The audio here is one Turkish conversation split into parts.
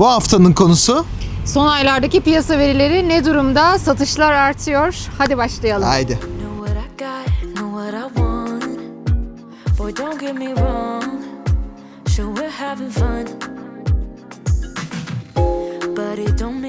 Bu haftanın konusu Son aylardaki piyasa verileri ne durumda? Satışlar artıyor. Hadi başlayalım. haydi. But it don't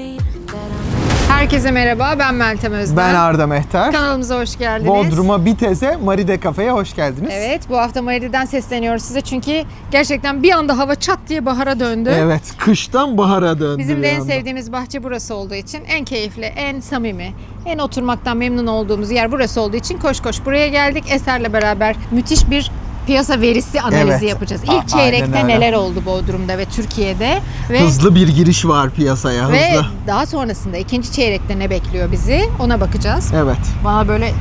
Herkese merhaba. Ben Meltem Özden. Ben Arda Mehter. Kanalımıza hoş geldiniz. Bodrum'a Bitez'e Maride Kafe'ye hoş geldiniz. Evet, bu hafta Maridi'den sesleniyoruz size çünkü gerçekten bir anda hava çat diye bahara döndü. Evet, kıştan bahara döndü. Bizim bir de en anda. sevdiğimiz bahçe burası olduğu için en keyifli, en samimi, en oturmaktan memnun olduğumuz yer burası olduğu için koş koş buraya geldik. Eser'le beraber müthiş bir piyasa verisi analizi Evet. yapacağız. A- İlk çeyrekte aynen öyle. neler oldu Bodrum'da ve Türkiye'de ve Hızlı bir giriş var piyasaya, ve hızlı. daha sonrasında ikinci çeyrekte ne bekliyor bizi ona bakacağız. Evet. Bana böyle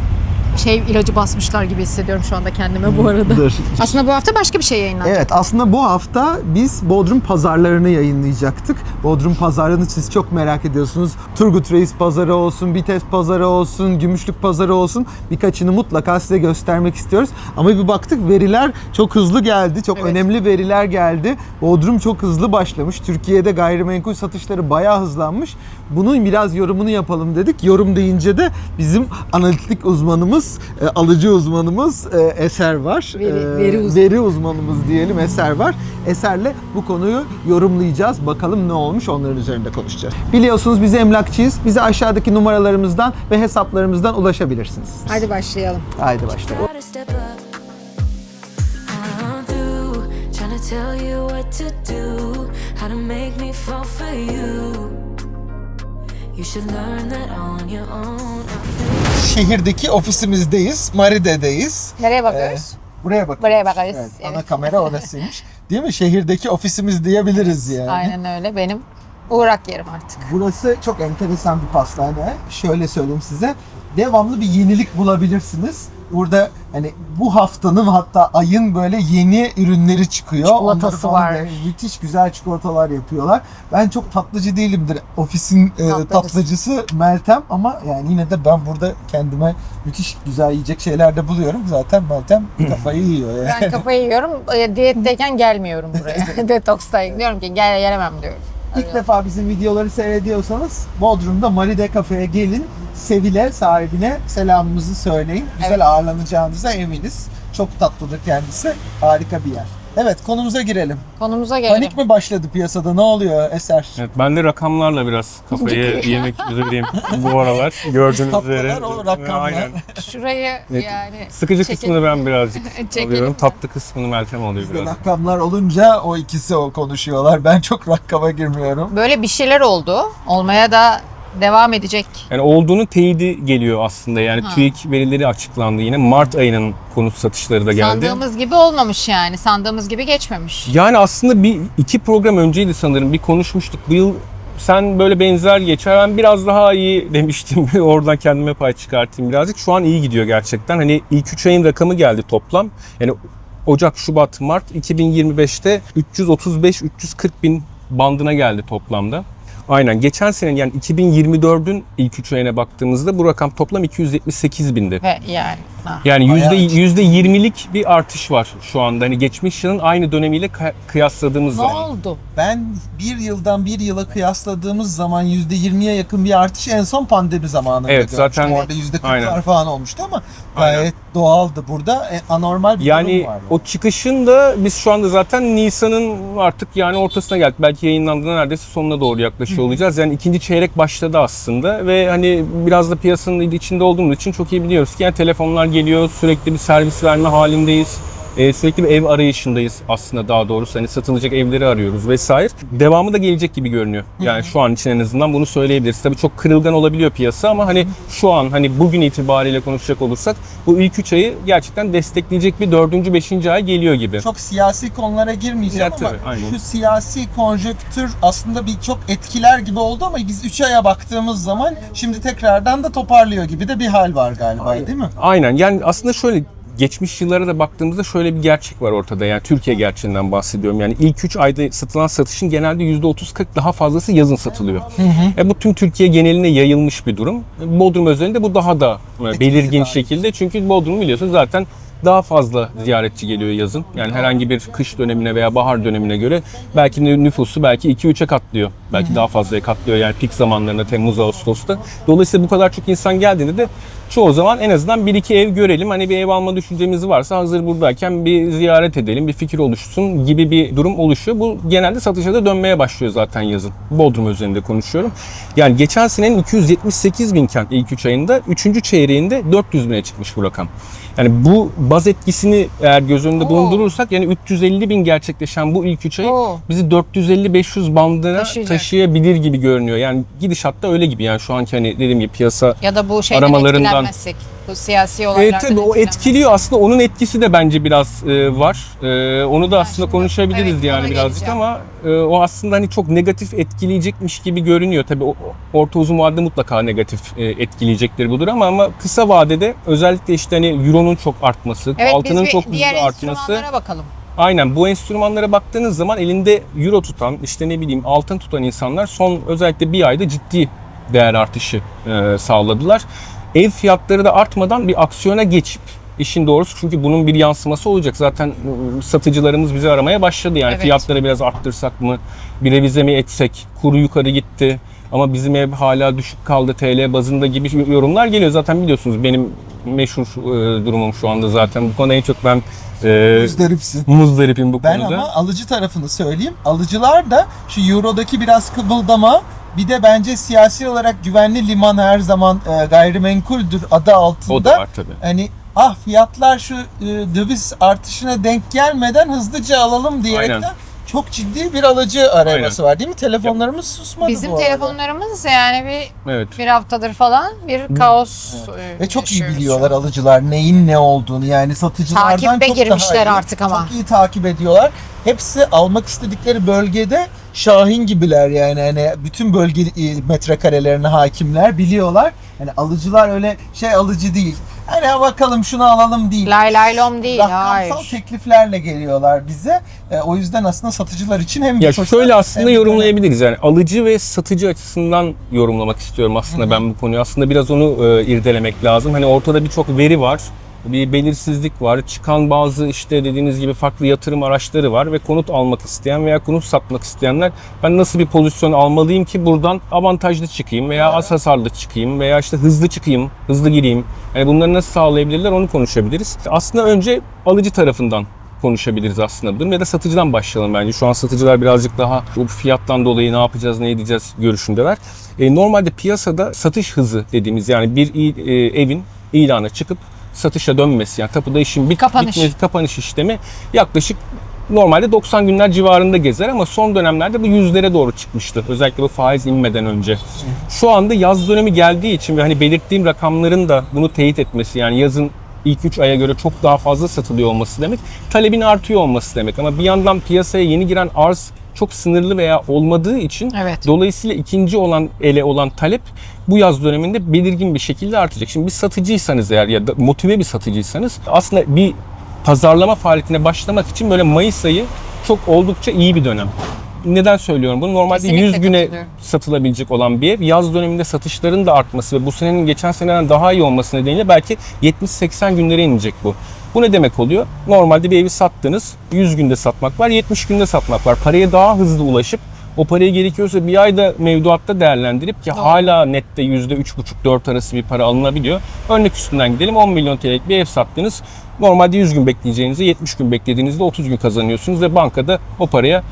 şey ilacı basmışlar gibi hissediyorum şu anda kendime bu arada. Dur. Aslında bu hafta başka bir şey yayınlanacak. Evet aslında bu hafta biz Bodrum pazarlarını yayınlayacaktık. Bodrum pazarlarını siz çok merak ediyorsunuz. Turgut Reis pazarı olsun, Bites pazarı olsun, Gümüşlük pazarı olsun birkaçını mutlaka size göstermek istiyoruz. Ama bir baktık veriler çok hızlı geldi. Çok Evet. önemli veriler geldi. Bodrum çok hızlı başlamış. Türkiye'de gayrimenkul satışları bayağı hızlanmış. Bunun biraz yorumunu yapalım dedik. Yorum deyince de bizim analitik uzmanımız, e, alıcı uzmanımız e, Eser var. Veri- E, veri uzmanı. veri uzmanımız diyelim Eser var. Eser'le bu konuyu yorumlayacağız. Bakalım ne olmuş onların üzerinde konuşacağız. Biliyorsunuz biz emlakçıyız. Bize aşağıdaki numaralarımızdan ve hesaplarımızdan ulaşabilirsiniz. Hadi başlayalım. Haydi başlayalım. tell you what to do, how to make me fall for you. You should learn that on your own. Şehirdeki ofisimizdeyiz. Maride'deyiz. Nereye bakıyoruz? Buraya bak. Buraya bakarız. Evet, Evet. ana kamera orasıymış. Değil mi? Şehirdeki ofisimiz diyebiliriz yani. Aynen öyle. Benim uğrak yerim artık. Burası çok enteresan bir pastane. Şöyle söyleyeyim size. Devamlı bir yenilik bulabilirsiniz. Burada hani bu haftanın hatta ayın böyle yeni ürünleri çıkıyor. Çikolatası var. Müthiş güzel çikolatalar yapıyorlar. Ben çok tatlıcı değilimdir. Ofisin e, Tatlıcısı. tatlıcısı Meltem ama yani yine de ben burada kendime müthiş güzel yiyecek şeyler de buluyorum. Zaten Meltem kafayı yiyor yani. Ben kafayı yiyorum. e, Diyetteyken gelmiyorum buraya. Detokstayım. Diyorum ki gel gelemem diyorum. İlk defa bizim videoları seyrediyorsanız Bodrum'da Maride Kafe'ye gelin. Sevil'e, sahibine selamımızı söyleyin. Güzel Evet. ağırlanacağınıza eminiz. Çok tatlıdır kendisi. Harika bir yer. Evet konumuza girelim. Konumuza gelelim. Panik mi başladı piyasada? Ne oluyor Eser? Evet, ben de rakamlarla biraz kafayı yemek üzereyim bu aralar. Gördüğünüz Tatlılar, üzere. o rakamlar. Aynen. Şurayı Evet. yani Sıkıcı Çekelim. kısmını ben birazcık Çekelim. alıyorum. Tatlı kısmını Meltem alıyor Bizde biraz. rakamlar olunca o ikisi o konuşuyorlar. Ben çok rakama girmiyorum. böyle bir şeyler oldu. Olmaya da devam edecek. Yani olduğunun teyidi geliyor aslında. Yani Ha. TÜİK verileri açıklandı yine. Mart ayının konut satışları da geldi. Sandığımız gibi olmamış yani. Sandığımız gibi geçmemiş. Yani aslında bir iki program önceydi sanırım bir konuşmuştuk. Bu yıl sen böyle benzer geçer. Ben biraz daha iyi demiştim. Oradan kendime pay çıkartayım birazcık. Şu an iyi gidiyor gerçekten. Hani ilk 3 ayın rakamı geldi toplam. Yani Ocak, Şubat, Mart 2025'te 335-340 bin bandına geldi toplamda. Aynen. Geçen senenin yani 2024'ün ilk 3 ayına baktığımızda bu rakam toplam 278 bindi. Ve yani. Ha. Yani yüzde yüzde yirmilik bir artış var şu anda. Hani geçmiş yılın aynı dönemiyle kı- kıyasladığımız Ne zaman. oldu? Ben bir yıldan bir yıla kıyasladığımız zaman %20'ye yakın bir artış en son pandemi zamanında Evet, görmüştüm. zaten- Orada %40'lar Aynen. falan olmuştu ama gayet doğaldı. Burada e, anormal bir Yani durum var. o çıkışın da biz şu anda zaten Nisan'ın artık yani ortasına geldik. Belki yayınlandığında neredeyse sonuna doğru yaklaşıyor olacağız. Yani ikinci çeyrek başladı aslında ve hani biraz da piyasanın içinde olduğumuz için çok iyi biliyoruz ki yani telefonlar geliyor, sürekli bir servis verme halindeyiz. Ee, sürekli bir ev arayışındayız aslında daha doğrusu. Hani satılacak evleri arıyoruz vesaire. Devamı da gelecek gibi görünüyor. Yani şu an için en azından bunu söyleyebiliriz. Tabii çok kırılgan olabiliyor piyasa ama hani şu an hani bugün itibariyle konuşacak olursak bu ilk 3 ayı gerçekten destekleyecek bir 4. 5. ay geliyor gibi. Çok siyasi konulara girmeyeceğim Ya ama tabii, aynen. şu siyasi konjöktür aslında bir çok etkiler gibi oldu ama biz 3 aya baktığımız zaman şimdi tekrardan da toparlıyor gibi de bir hal var galiba değil mi? Aynen yani aslında şöyle geçmiş yıllara da baktığımızda şöyle bir gerçek var ortada. Yani Türkiye gerçeğinden bahsediyorum. Yani ilk 3 ayda satılan satışın genelde %30-40 daha fazlası yazın satılıyor. E bu tüm Türkiye geneline yayılmış bir durum. Bodrum özelinde bu daha da e, belirgin şekilde. Çünkü Bodrum biliyorsunuz zaten daha fazla ziyaretçi geliyor yazın. Yani herhangi bir kış dönemine veya bahar dönemine göre belki nü- nüfusu belki 2-3'e katlıyor. Belki daha fazlaya katlıyor yani pik zamanlarında Temmuz Ağustos'ta. Dolayısıyla bu kadar çok insan geldiğinde de çoğu zaman en azından bir iki ev görelim. Hani bir ev alma düşüncemiz varsa hazır buradayken bir ziyaret edelim, bir fikir oluşsun gibi bir durum oluşuyor. Bu genelde satışa da dönmeye başlıyor zaten yazın. Bodrum üzerinde konuşuyorum. Yani geçen senenin 278 bin kent ilk 3 ayında, 3. çeyreğinde 400 bine çıkmış bu rakam. Yani bu baz etkisini eğer göz önünde Oo. bulundurursak yani 350 bin gerçekleşen bu ilk 3 ay Oo. bizi 450-500 bandına Taşıyacak. taşıyabilir gibi görünüyor. Yani gidişatta öyle gibi yani şu anki hani dediğim gibi piyasa Ya da bu Aramalarından- etkilenmezsek. Bu siyasi e, olaylardan tabii o etkiliyor aslında onun etkisi de bence biraz e, var. E, onu da aslında şimdi- konuşabiliriz evet, yani birazcık geleceğim. ama e, o aslında hani çok negatif etkileyecekmiş gibi görünüyor. Tabii o, orta uzun vadede mutlaka negatif e, etkileyecektir bu durum ama, ama kısa vadede özellikle işte hani euronun çok artması, Evet altının çok hızlı artması. bakalım. Aynen bu enstrümanlara baktığınız zaman elinde euro tutan işte ne bileyim altın tutan insanlar son özellikle bir ayda ciddi değer artışı e, sağladılar. Ev fiyatları da artmadan bir aksiyona geçip işin doğrusu çünkü bunun bir yansıması olacak. Zaten e, satıcılarımız bizi aramaya başladı. Yani Evet. fiyatları biraz arttırsak mı, bir revize mi etsek, kuru yukarı gitti ama bizim ev hala düşük kaldı TL bazında gibi yorumlar geliyor. Zaten biliyorsunuz benim meşhur e, durumum şu anda zaten. Bu konuda en çok ben e, Müzdaripsin. muzdaripim bu Ben konuda. ama alıcı tarafını söyleyeyim. Alıcılar da şu Euro'daki biraz kıvıldama bir de bence siyasi olarak güvenli liman her zaman e, gayrimenkuldür adı altında. O da var tabii. Hani ah fiyatlar şu e, döviz artışına denk gelmeden hızlıca alalım diyerekten Aynen. çok ciddi bir alıcı araması var değil mi? Telefonlarımız susmadı Bizim bu arada. telefonlarımız yani bir Evet. bir haftadır falan bir kaos e, Ve çok iyi biliyorlar alıcılar neyin ne olduğunu yani satıcılardan Takibe çok girmişler daha iyi, artık ama. Çok iyi takip ediyorlar. Hepsi almak istedikleri bölgede Şahin gibiler yani hani bütün bölge e, metrekarelerine hakimler biliyorlar. Yani alıcılar öyle şey alıcı değil. Hani bakalım şunu alalım değil. Lay lay lom değil Rakamsal hayır. tekliflerle geliyorlar bize. E, o yüzden aslında satıcılar için hem bir Ya şöyle aslında hem yorumlayabiliriz yani alıcı ve satıcı açısından yorumlamak istiyorum aslında ben bu konuyu. Aslında biraz onu e, irdelemek lazım. Hani ortada birçok veri var. Bir belirsizlik var. Çıkan bazı işte dediğiniz gibi farklı yatırım araçları var ve konut almak isteyen veya konut satmak isteyenler ben nasıl bir pozisyon almalıyım ki buradan avantajlı çıkayım veya az hasarlı çıkayım veya işte hızlı çıkayım, hızlı gireyim. Yani bunları nasıl sağlayabilirler onu konuşabiliriz. Aslında önce alıcı tarafından konuşabiliriz aslında bu durum ya da satıcıdan başlayalım bence. Şu an satıcılar birazcık daha bu fiyattan dolayı ne yapacağız, ne edeceğiz görüşündeler. E, normalde piyasada satış hızı dediğimiz yani bir e, evin ilana çıkıp satışa dönmesi yani tapuda işin bit, Kapanış. bitmesi, kapanış işlemi yaklaşık normalde 90 günler civarında gezer ama son dönemlerde bu yüzlere doğru çıkmıştı. Özellikle bu faiz inmeden önce. Şu anda yaz dönemi geldiği için ve hani belirttiğim rakamların da bunu teyit etmesi yani yazın ilk 3 aya göre çok daha fazla satılıyor olması demek. Talebin artıyor olması demek ama bir yandan piyasaya yeni giren arz çok sınırlı veya olmadığı için Evet. dolayısıyla ikinci olan ele olan talep bu yaz döneminde belirgin bir şekilde artacak. Şimdi bir satıcıysanız eğer ya da motive bir satıcıysanız aslında bir pazarlama faaliyetine başlamak için böyle Mayıs ayı çok oldukça iyi bir dönem. Neden söylüyorum bunu? Normalde Kesinlikle 100 güne satılabilecek olan bir ev yaz döneminde satışların da artması ve bu senenin geçen seneden daha iyi olması nedeniyle belki 70-80 günlere inecek bu. Bu ne demek oluyor? Normalde bir evi sattınız, 100 günde satmak var, 70 günde satmak var. Paraya daha hızlı ulaşıp o parayı gerekiyorsa bir ayda mevduatta değerlendirip ki Doğru. hala nette %3,5-4 arası bir para alınabiliyor. Örnek üstünden gidelim 10 milyon TL'lik bir ev sattınız. Normalde 100 gün bekleyeceğinizi 70 gün beklediğinizde 30 gün kazanıyorsunuz ve bankada o paraya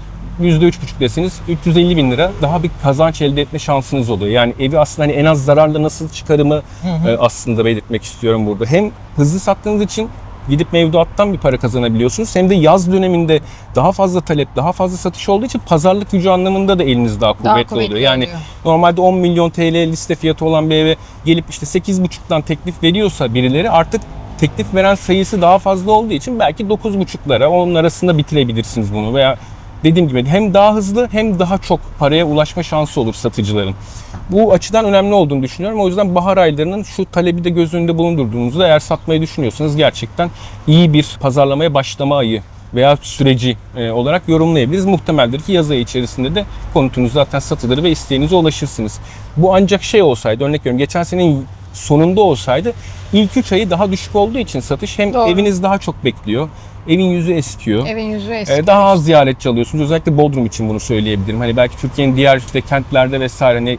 %3,5 deseniz 350 bin lira daha bir kazanç elde etme şansınız oluyor. Yani evi aslında hani en az zararla nasıl çıkarımı e, aslında belirtmek istiyorum burada. Hem hızlı sattığınız için gidip mevduattan bir para kazanabiliyorsunuz. Hem de yaz döneminde daha fazla talep, daha fazla satış olduğu için pazarlık gücü anlamında da eliniz daha kuvvetli, Daha kuvvetli oluyor. Yani oluyor. normalde 10 milyon TL liste fiyatı olan bir eve gelip işte 8,5'tan teklif veriyorsa birileri artık teklif veren sayısı daha fazla olduğu için belki 9,5'lara onun arasında bitirebilirsiniz bunu veya dediğim gibi hem daha hızlı hem daha çok paraya ulaşma şansı olur satıcıların. Bu açıdan önemli olduğunu düşünüyorum. O yüzden bahar aylarının şu talebi de göz önünde bulundurduğunuzda eğer satmayı düşünüyorsanız gerçekten iyi bir pazarlamaya başlama ayı veya süreci e, olarak yorumlayabiliriz. Muhtemeldir ki yaz ayı içerisinde de konutunuz zaten satılır ve isteğinize ulaşırsınız. Bu ancak şey olsaydı örnek veriyorum geçen senenin sonunda olsaydı ilk 3 ayı daha düşük olduğu için satış hem Doğru. eviniz daha çok bekliyor. Evin yüzü eskiyor. Evin yüzü eski. Ee, daha az ziyaretçi alıyorsunuz. Özellikle Bodrum için bunu söyleyebilirim. Hani belki Türkiye'nin diğer işte kentlerde vesaire hani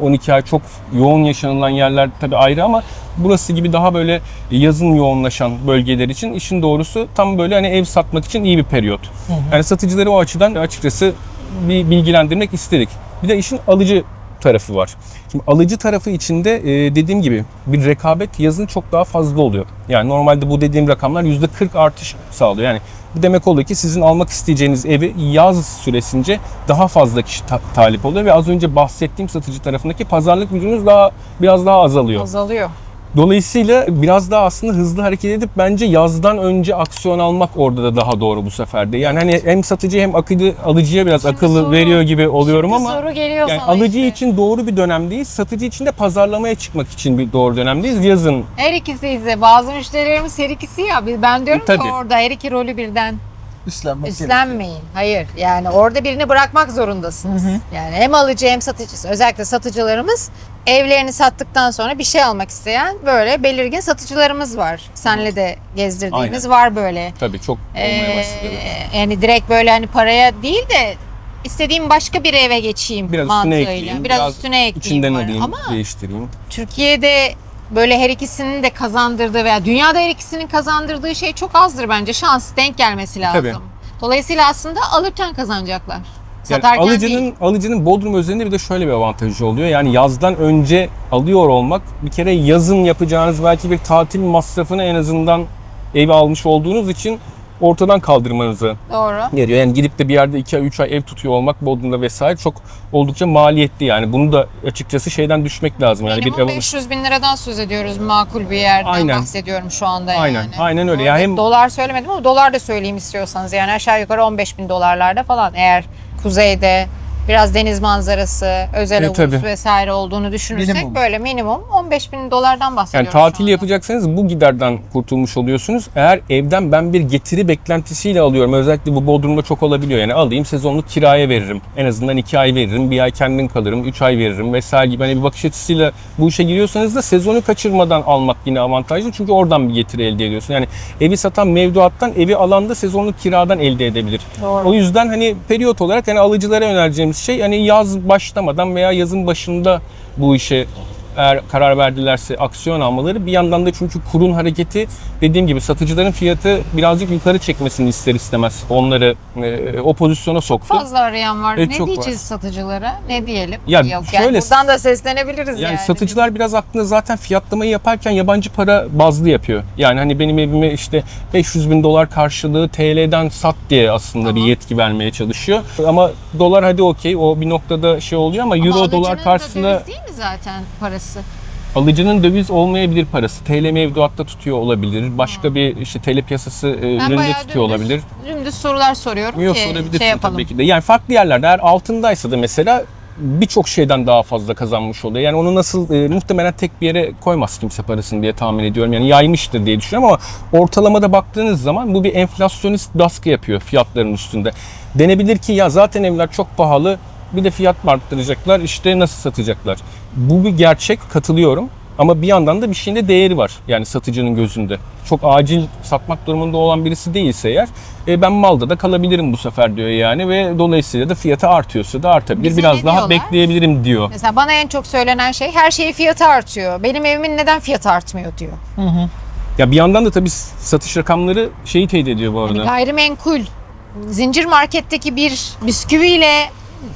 12 ay çok yoğun yaşanılan yerler tabii ayrı ama burası gibi daha böyle yazın yoğunlaşan bölgeler için işin doğrusu tam böyle hani ev satmak için iyi bir periyot. Yani satıcıları o açıdan açıkçası bir bilgilendirmek istedik. Bir de işin alıcı tarafı var. Şimdi alıcı tarafı içinde e, dediğim gibi bir rekabet yazın çok daha fazla oluyor. Yani normalde bu dediğim rakamlar %40 artış sağlıyor. Yani bu demek oluyor ki sizin almak isteyeceğiniz evi yaz süresince daha fazla kişi ta- talip oluyor ve az önce bahsettiğim satıcı tarafındaki pazarlık gücünüz daha biraz daha azalıyor. Azalıyor. Dolayısıyla biraz daha aslında hızlı hareket edip bence yazdan önce aksiyon almak orada da daha doğru bu sefer de. Yani hani hem satıcı hem akıcı alıcıya biraz Şimdi akıllı soru- veriyor gibi oluyorum Şimdi ama soru geliyor yani sana alıcı işte. için doğru bir dönemdeyiz. Satıcı için de pazarlamaya çıkmak için bir doğru dönemdeyiz. Yazın Her ikisi de bazı müşterilerimiz her ikisi ya. Ben diyorum Tabii. ki orada her iki rolü birden Üstlenmek gerekiyor. üstlenmeyin. Hayır. Yani orada birini bırakmak zorundasınız. Yani hem alıcı hem satıcısı. Özellikle satıcılarımız evlerini sattıktan sonra bir şey almak isteyen böyle belirgin satıcılarımız var. Senle de gezdirdiğimiz var böyle. tabii çok olmaya Ee, başladı. yani direkt böyle hani paraya değil de istediğim başka bir eve geçeyim Biraz üstüne mantığıyla. ekleyeyim. Biraz, üstüne ekleyeyim. içinden var. alayım, Ama değiştireyim. Türkiye'de böyle her ikisinin de kazandırdığı veya dünyada her ikisinin kazandırdığı şey çok azdır bence. Şans denk gelmesi lazım. Tabii. Dolayısıyla aslında alırken kazanacaklar. Yani Satarken alıcının değil. alıcının Bodrum özelinde bir de şöyle bir avantajı oluyor. Yani yazdan önce alıyor olmak bir kere yazın yapacağınız belki bir tatil masrafını en azından evi almış olduğunuz için ortadan kaldırmanızı Doğru. yarıyor. Yani gidip de bir yerde 2 ay 3 ay ev tutuyor olmak Bodrum'da vesaire çok oldukça maliyetli yani. Bunu da açıkçası şeyden düşmek lazım. Yani Minimum bir ev 500 bin liradan söz ediyoruz makul bir yerden Aynen. bahsediyorum şu anda Aynen, yani. aynen öyle. Orada Ya hem- Dolar söylemedim ama dolar da söyleyeyim istiyorsanız yani aşağı yukarı 15 bin dolarlarda falan eğer kuzeyde biraz deniz manzarası, özel E, tabii. vesaire olduğunu düşünürsek Minimum. böyle minimum 15 bin dolardan Yani bahsediyoruz tatil şu anda. yapacaksanız bu giderden kurtulmuş oluyorsunuz. Eğer evden ben bir getiri beklentisiyle alıyorum. Özellikle bu Bodrum'da çok olabiliyor. Yani alayım sezonluk kiraya veririm. En azından 2 ay veririm. Bir ay kendim kalırım. 3 ay veririm vesaire gibi. Hani bir bakış açısıyla bu işe giriyorsanız da sezonu kaçırmadan almak yine avantajlı. Çünkü oradan bir getiri elde ediyorsun. Yani evi satan mevduattan evi alanda sezonluk kiradan elde edebilir. Doğru. O yüzden hani periyot olarak yani alıcılara önereceğimiz şey hani yaz başlamadan veya yazın başında bu işe eğer karar verdilerse aksiyon almaları bir yandan da çünkü kurun hareketi dediğim gibi satıcıların fiyatı birazcık yukarı çekmesini ister istemez onları e, o pozisyona soktu. Fazla arayan var. Evet, ne çok var. diyeceğiz satıcılara? Ne diyelim? Ya Yok, yani şöyle- buradan da seslenebiliriz yani. Yani satıcılar biraz aklında zaten fiyatlamayı yaparken yabancı para bazlı yapıyor. Yani hani benim evime işte 500 bin dolar karşılığı TL'den sat diye aslında bir Tamam. yetki vermeye çalışıyor. Ama dolar hadi okey o bir noktada şey oluyor ama, Ama euro dolar da karşısında değil mi zaten parası? Alıcının döviz olmayabilir parası. TL mevduatta tutuyor olabilir. Başka bir işte TL piyasası e, bayağı tutuyor dümdüz, olabilir. Dümdüz sorular soruyorum Yok ki sorabilirsin şey yapalım. tabii ki de. Yani farklı yerlerde eğer altındaysa da mesela birçok şeyden daha fazla kazanmış oluyor. Yani onu nasıl e, muhtemelen tek bir yere koymaz kimse parasını diye tahmin ediyorum. Yani yaymıştır diye düşünüyorum ama ortalamada baktığınız zaman bu bir enflasyonist baskı yapıyor fiyatların üstünde. Denebilir ki ya zaten evler çok pahalı bir de fiyat mı arttıracaklar işte nasıl satacaklar. Bu bir gerçek katılıyorum. Ama bir yandan da bir şeyin de değeri var yani satıcının gözünde. Çok acil satmak durumunda olan birisi değilse eğer e, ben malda da kalabilirim bu sefer diyor yani ve dolayısıyla da fiyatı artıyorsa da artabilir. Bize Biraz ne daha diyorlar? bekleyebilirim diyor. Mesela bana en çok söylenen şey her şeyin fiyatı artıyor. Benim evimin neden fiyatı artmıyor diyor. Ya bir yandan da tabii satış rakamları şeyi teyit ediyor bu arada. Yani gayrimenkul zincir marketteki bir bisküviyle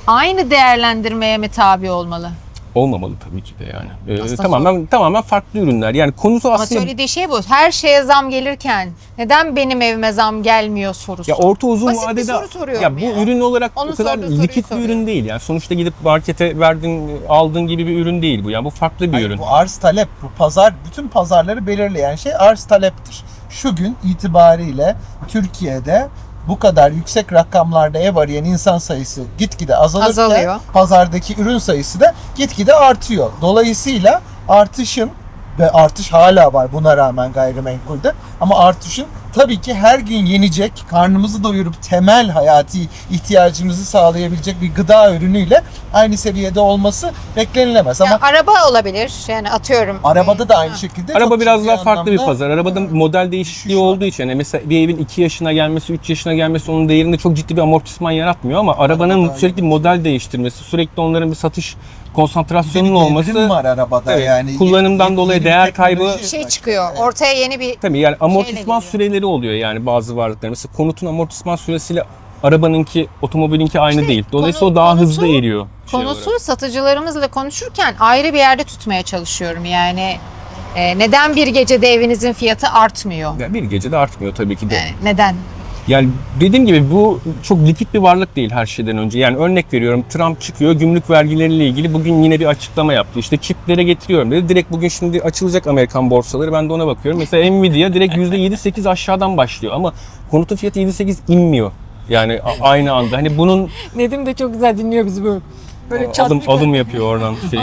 aynı değerlendirmeye mi tabi olmalı? Olmamalı tabii ki de yani. Ee, Aslında tamamen tamamen farklı ürünler. Yani konusu Ama aslında söylediği şey bu. Her şeye zam gelirken neden benim evime zam gelmiyor sorusu. Ya orta uzun Basit bir vadede soru soruyorum ya bu ya. ürün olarak Onun o kadar sorduğu soruyu likit bir soruyorum. ürün değil. Yani sonuçta gidip markete verdin aldığın gibi bir ürün değil bu. Yani bu farklı bir Hayır, ürün. Bu arz talep, bu pazar, bütün pazarları belirleyen şey arz taleptir. Şu gün itibariyle Türkiye'de bu kadar yüksek rakamlarda ev arayan insan sayısı gitgide azalırken Azalıyor. pazardaki ürün sayısı da gitgide artıyor. Dolayısıyla artışın ve artış hala var buna rağmen gayrimenkulde ama artışın tabii ki her gün yenecek, karnımızı doyurup temel hayati ihtiyacımızı sağlayabilecek bir gıda ürünüyle aynı seviyede olması beklenilemez. Ama Ya araba olabilir. Yani atıyorum. arabada da aynı şekilde Araba çok biraz ciddi daha farklı bir anlamda pazar. Arabada model değişikliği olduğu için yani mesela bir evin 2 yaşına gelmesi, 3 yaşına gelmesi onun değerinde çok ciddi bir amortisman yaratmıyor ama arabanın Arabada sürekli model değiştirmesi, sürekli onların bir satış konsantrasyonunun bir olması var arabada Evet, yani. kullanımdan Yeni- dolayı değer kaybı- şey başlıyor. çıkıyor. Ortaya yeni bir Tabii yani amortisman süreleri oluyor yani bazı varlıklar. Mesela konutun amortisman süresiyle arabanınki, otomobilinki aynı İşte değil. Dolayısıyla konu- o daha konusu- hızlı eriyor. şey konusu satıcılarımızla konuşurken ayrı bir yerde tutmaya çalışıyorum. Yani e, neden bir gecede evinizin fiyatı artmıyor? Yani bir gecede artmıyor tabii ki de. Yani neden? Yani dediğim gibi bu çok likit bir varlık değil her şeyden önce. Yani örnek veriyorum Trump çıkıyor gümrük vergileriyle ilgili bugün yine bir açıklama yaptı. İşte çiplere getiriyorum dedi. Direkt bugün şimdi açılacak Amerikan borsaları ben de ona bakıyorum. Mesela Nvidia direkt %7-8 aşağıdan başlıyor ama konutun fiyatı 7-8 inmiyor. Yani aynı anda. Hani bunun Nedim de çok güzel dinliyor bizi böyle. Böyle alım alım yapıyor oradan şey.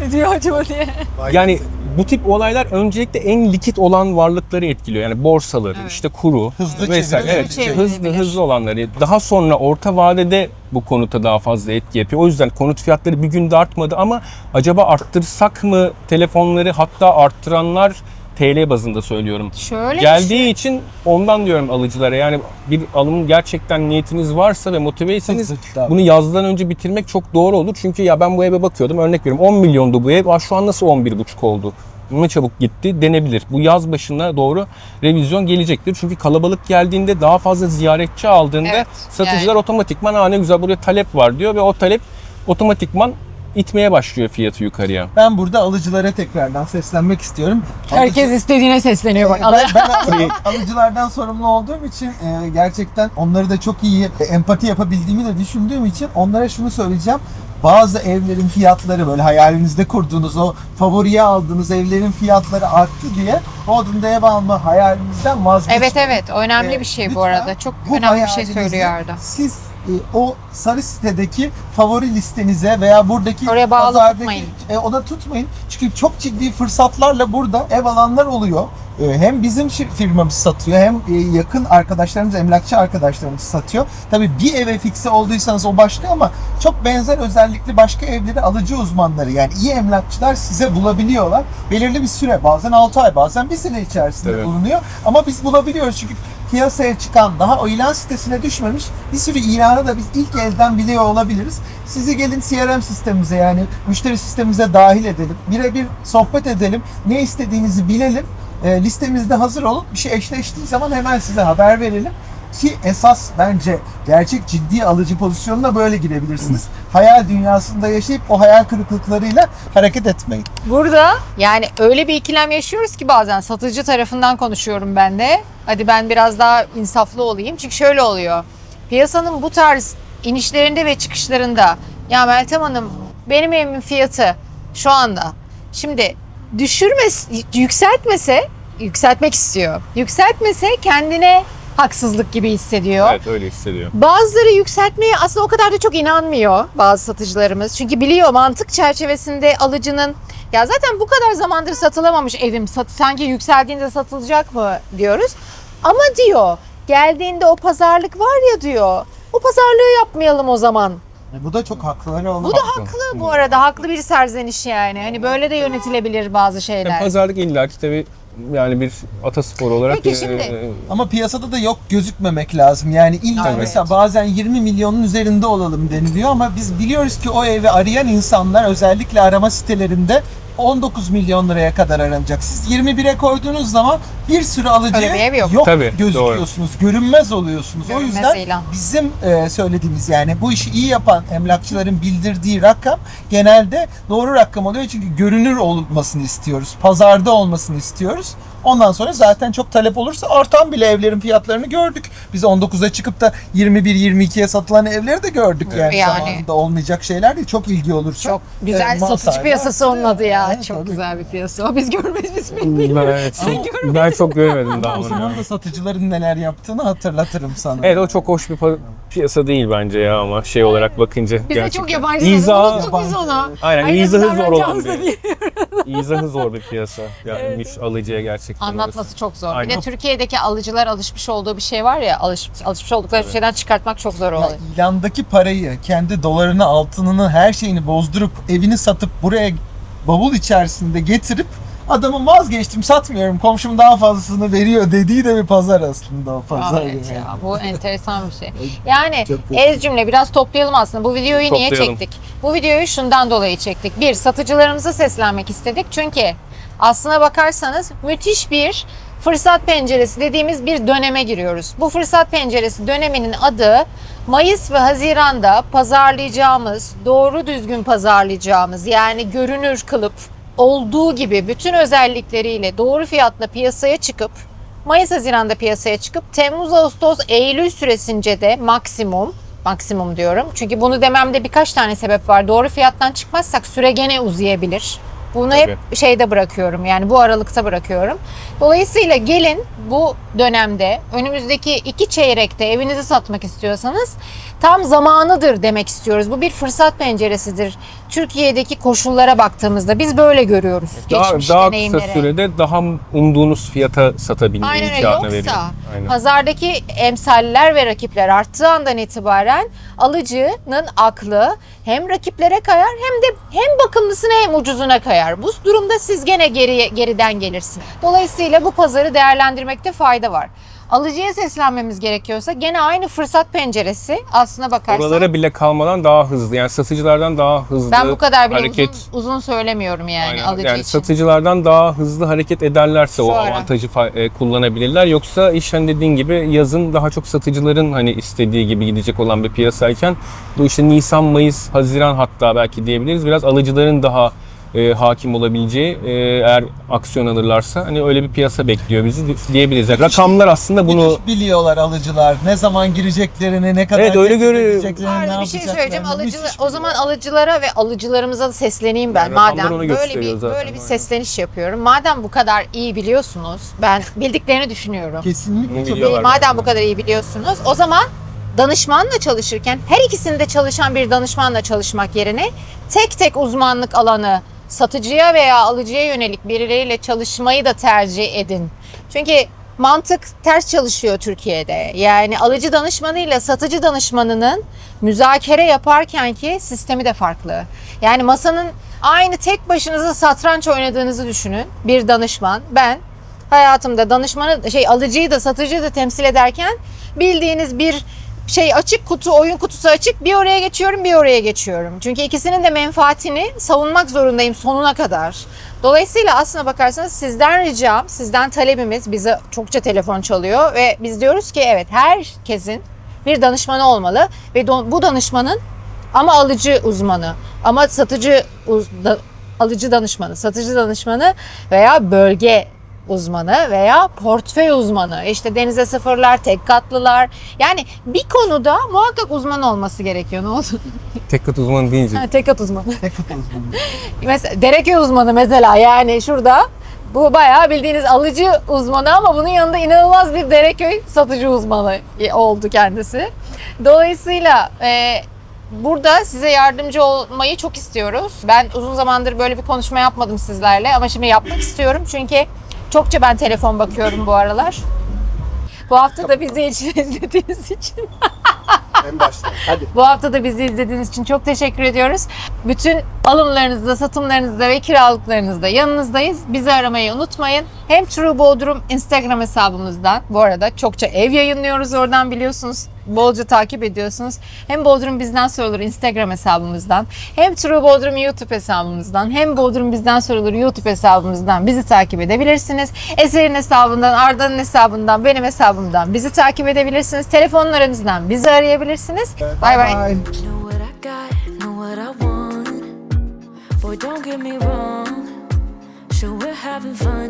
Ne diyor acaba diye. Yani bu tip olaylar öncelikle en likit olan varlıkları etkiliyor. Yani borsaları, Evet. işte kuru Hızlı vesaire. çevirilir. Evet, Hızlı hızlı hızlı olanları. Daha sonra orta vadede bu konuta daha fazla etki yapıyor. O yüzden konut fiyatları bir günde artmadı ama acaba arttırsak mı telefonları hatta arttıranlar TL bazında söylüyorum. Şöyle Geldiği için ondan diyorum alıcılara yani bir alım gerçekten niyetiniz varsa ve motiveyseniz bunu yazdan önce bitirmek çok doğru olur. Çünkü ya ben bu eve bakıyordum örnek veriyorum 10 milyondu bu ev. Aa, şu an nasıl 11,5 oldu? Ne çabuk gitti denebilir. Bu yaz başına doğru revizyon gelecektir. Çünkü kalabalık geldiğinde daha fazla ziyaretçi aldığında Evet, satıcılar yani. otomatikman Aa, ne güzel buraya talep var diyor ve o talep otomatikman itmeye başlıyor fiyatı yukarıya. Ben burada alıcılara tekrardan seslenmek istiyorum. Herkes istediğine sesleniyor bak. ben, ben alı- alıcılardan sorumlu olduğum için e, gerçekten onları da çok iyi e, empati yapabildiğimi de düşündüğüm için onlara şunu söyleyeceğim. Bazı evlerin fiyatları böyle hayalinizde kurduğunuz o favoriye aldığınız evlerin fiyatları arttı diye Bodrum'da ev alma hayalinizden vazgeçmeyin. Evet evet o önemli Ee, bir şey bu arada. Çok bu önemli bir şey söylüyor Arda. Siz o sarı sitedeki favori listenize veya buradaki Oraya bağlı pazardaki- tutmayın. E, ona tutmayın. Çünkü çok ciddi fırsatlarla burada ev alanlar oluyor. E, hem bizim firmamız satıyor hem e, yakın arkadaşlarımız, emlakçı arkadaşlarımız satıyor. Tabii bir eve fikse olduysanız o başka ama çok benzer özellikli başka evleri alıcı uzmanları yani iyi emlakçılar size bulabiliyorlar. Belirli bir süre bazen 6 ay bazen bir sene içerisinde Tabii. bulunuyor. Ama biz bulabiliyoruz çünkü piyasaya çıkan daha o ilan sitesine düşmemiş bir sürü ilanı da biz ilk elden biliyor olabiliriz. Sizi gelin CRM sistemimize yani müşteri sistemimize dahil edelim. Birebir sohbet edelim. Ne istediğinizi bilelim. E, listemizde hazır olun. Bir şey eşleştiği zaman hemen size haber verelim. Ki esas bence gerçek ciddi alıcı pozisyonuna böyle girebilirsiniz. hayal dünyasında yaşayıp o hayal kırıklıklarıyla hareket etmeyin. Burada yani öyle bir ikilem yaşıyoruz ki bazen satıcı tarafından konuşuyorum ben de. Hadi ben biraz daha insaflı olayım. Çünkü şöyle oluyor. Piyasanın bu tarz inişlerinde ve çıkışlarında ya Meltem Hanım benim evimin fiyatı şu anda şimdi düşürmez yükseltmese yükseltmek istiyor. Yükseltmese kendine haksızlık gibi hissediyor. Evet öyle hissediyor. Bazıları yükseltmeye aslında o kadar da çok inanmıyor bazı satıcılarımız. Çünkü biliyor mantık çerçevesinde alıcının ya zaten bu kadar zamandır satılamamış evim sat, sanki yükseldiğinde satılacak mı diyoruz. Ama diyor geldiğinde o pazarlık var ya diyor. O pazarlığı yapmayalım o zaman. E, bu da çok hakları olan. Bu da haklı bu arada. Haklı bir serzeniş yani. Hani böyle de yönetilebilir bazı Yani şeyler. pazarlık illaki tabii yani bir ataspor olarak Peki şimdi- e, Ama piyasada da yok gözükmemek lazım. Yani illa Evet. mesela bazen 20 milyonun üzerinde olalım deniliyor ama biz biliyoruz ki o evi arayan insanlar özellikle arama sitelerinde 19 milyon liraya kadar aranacak. Siz 21'e koyduğunuz zaman bir sürü alıcıya Öyle bir ev yok. yok Tabii, gözüküyorsunuz. Görünmez oluyorsunuz. o Görünmez yüzden ilan. bizim e, söylediğimiz yani bu işi iyi yapan emlakçıların bildirdiği rakam genelde doğru rakam oluyor. Çünkü görünür olmasını istiyoruz. Pazarda olmasını istiyoruz. Ondan sonra zaten çok talep olursa artan bile evlerin fiyatlarını gördük. Biz 19'a çıkıp da 21-22'ye satılan evleri de gördük yani. Yani. Zamanında olmayacak şeyler değil. Çok ilgi olursa. Çok güzel e, sahibi piyasası onun adı ya. Evet, çok tabii. güzel bir piyasa. O biz görmeyiz biz bilmiyoruz. çok, ben çok göremedim daha O onu. zaman ya. da satıcıların neler yaptığını hatırlatırım sana. Evet o çok hoş bir piyasa değil bence ya ama şey olarak bakınca Bize gerçekten. çok yabancı. İza, Unuttuk biz onu. aynen Ay, izahı zor olan bir. İzahı zor bir piyasa. Yani müş alıcıya gerçekten. Anlatması çok zor. Bir Aynen. de Türkiye'deki alıcılar alışmış olduğu bir şey var ya, alış, alışmış oldukları bir şeyden çıkartmak çok zor oluyor. ilandaki parayı, kendi dolarını, altınını, her şeyini bozdurup evini satıp buraya bavul içerisinde getirip adamın vazgeçtim satmıyorum komşum daha fazlasını veriyor dediği de bir pazar aslında o pazar. Evet yani. ya, bu enteresan bir şey. Yani ez cümle biraz toplayalım aslında. Bu videoyu niye Toplayalım. çektik? Bu videoyu şundan dolayı çektik. Bir, satıcılarımıza seslenmek istedik. Çünkü aslına bakarsanız müthiş bir fırsat penceresi dediğimiz bir döneme giriyoruz. Bu fırsat penceresi döneminin adı Mayıs ve Haziran'da pazarlayacağımız, doğru düzgün pazarlayacağımız yani görünür kılıp olduğu gibi bütün özellikleriyle doğru fiyatla piyasaya çıkıp Mayıs Haziran'da piyasaya çıkıp Temmuz Ağustos Eylül süresince de maksimum maksimum diyorum. Çünkü bunu dememde birkaç tane sebep var. Doğru fiyattan çıkmazsak süre gene uzayabilir. Bunu hep şeyde bırakıyorum yani bu aralıkta bırakıyorum. Dolayısıyla gelin bu dönemde önümüzdeki iki çeyrekte evinizi satmak istiyorsanız tam zamanıdır demek istiyoruz. Bu bir fırsat penceresidir. Türkiye'deki koşullara baktığımızda biz böyle görüyoruz. Daha, geçmiş daha kısa deneyimlere. sürede daha umduğunuz fiyata satabilme Aynen öyle. imkanı Yoksa. Aynen. pazardaki emsaller ve rakipler arttığı andan itibaren alıcının aklı hem rakiplere kayar hem de hem bakımlısına hem ucuzuna kayar. Bu durumda siz gene geriye, geriden gelirsin. Dolayısıyla bu pazarı değerlendirmekte fayda var. Alıcıya seslenmemiz gerekiyorsa gene aynı fırsat penceresi aslına bakarsan. Oralara bile kalmadan daha hızlı yani satıcılardan daha hızlı ben bu kadar bile hareket uzun, uzun söylemiyorum yani Aynen. alıcı yani için. satıcılardan daha hızlı hareket ederlerse o Şu ara. avantajı e, kullanabilirler. Yoksa iş hani dediğin gibi yazın daha çok satıcıların hani istediği gibi gidecek olan bir piyasayken bu işte Nisan, Mayıs, Haziran hatta belki diyebiliriz. Biraz alıcıların daha e, hakim olabileceği e, eğer aksiyon alırlarsa hani öyle bir piyasa bekliyor bizi di- diyebiliriz. Yani rakamlar aslında bunu Müthiş biliyorlar alıcılar. Ne zaman gireceklerini, ne kadar Evet, öyle teklif görüyor. edeceklerini, ne Arada bir şey söyleyeceğim. Alıcı, müthiş o zaman alıcılara ve alıcılarımıza da sesleneyim ben. Yani rakamlar Madem onu böyle gösteriyor bir zaten, böyle bir aynen. sesleniş yapıyorum. Madem bu kadar iyi biliyorsunuz, ben bildiklerini düşünüyorum. Kesinlikle Bunu çok biliyorlar. Madem bu kadar iyi biliyorsunuz, o zaman danışmanla çalışırken her ikisinde çalışan bir danışmanla çalışmak yerine tek tek uzmanlık alanı satıcıya veya alıcıya yönelik birileriyle çalışmayı da tercih edin. Çünkü mantık ters çalışıyor Türkiye'de. Yani alıcı danışmanıyla satıcı danışmanının müzakere yaparken ki sistemi de farklı. Yani masanın aynı tek başınıza satranç oynadığınızı düşünün. Bir danışman, ben hayatımda danışmanı şey alıcıyı da satıcıyı da temsil ederken bildiğiniz bir şey açık kutu oyun kutusu açık bir oraya geçiyorum bir oraya geçiyorum. Çünkü ikisinin de menfaatini savunmak zorundayım sonuna kadar. Dolayısıyla aslına bakarsanız sizden ricam, sizden talebimiz bize çokça telefon çalıyor ve biz diyoruz ki evet herkesin bir danışmanı olmalı ve bu danışmanın ama alıcı uzmanı ama satıcı uz- da- alıcı danışmanı, satıcı danışmanı veya bölge uzmanı veya portföy uzmanı. İşte denize sıfırlar, tek katlılar. Yani bir konuda muhakkak uzman olması gerekiyor. Ne oldu? tek kat uzmanı deyince Ha, tek kat uzmanı. Tek kutu uzmanı. Mesela Dereköy uzmanı mesela yani şurada bu bayağı bildiğiniz alıcı uzmanı ama bunun yanında inanılmaz bir Dereköy satıcı uzmanı oldu kendisi. Dolayısıyla e, burada size yardımcı olmayı çok istiyoruz. Ben uzun zamandır böyle bir konuşma yapmadım sizlerle ama şimdi yapmak istiyorum çünkü çokça ben telefon bakıyorum bu aralar. Bu hafta da bizi izlediğiniz için En başta. Hadi. bu hafta da bizi izlediğiniz için çok teşekkür ediyoruz. Bütün alımlarınızda, satımlarınızda ve kiralıklarınızda yanınızdayız. Bizi aramayı unutmayın. Hem True Bodrum Instagram hesabımızdan, bu arada çokça ev yayınlıyoruz oradan biliyorsunuz. Bolca takip ediyorsunuz. Hem Bodrum Bizden Sorulur Instagram hesabımızdan, hem True Bodrum YouTube hesabımızdan, hem Bodrum Bizden Sorulur YouTube hesabımızdan bizi takip edebilirsiniz. Eser'in hesabından, Arda'nın hesabından, benim hesabımdan bizi takip edebilirsiniz. Telefonlarınızdan bizi arayabilirsiniz. Bay bay. Bye. I got, know what I want. Boy, don't get me wrong. Sure, we're having fun.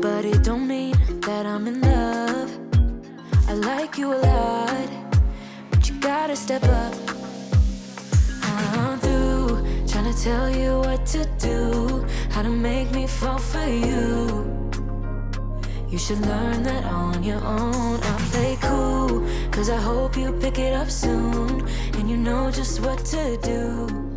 But it don't mean that I'm in love. I like you a lot, but you gotta step up. I'm through trying to tell you what to do, how to make me fall for you. You should learn that on your own. I play cool, cause I hope you pick it up soon. And you know just what to do.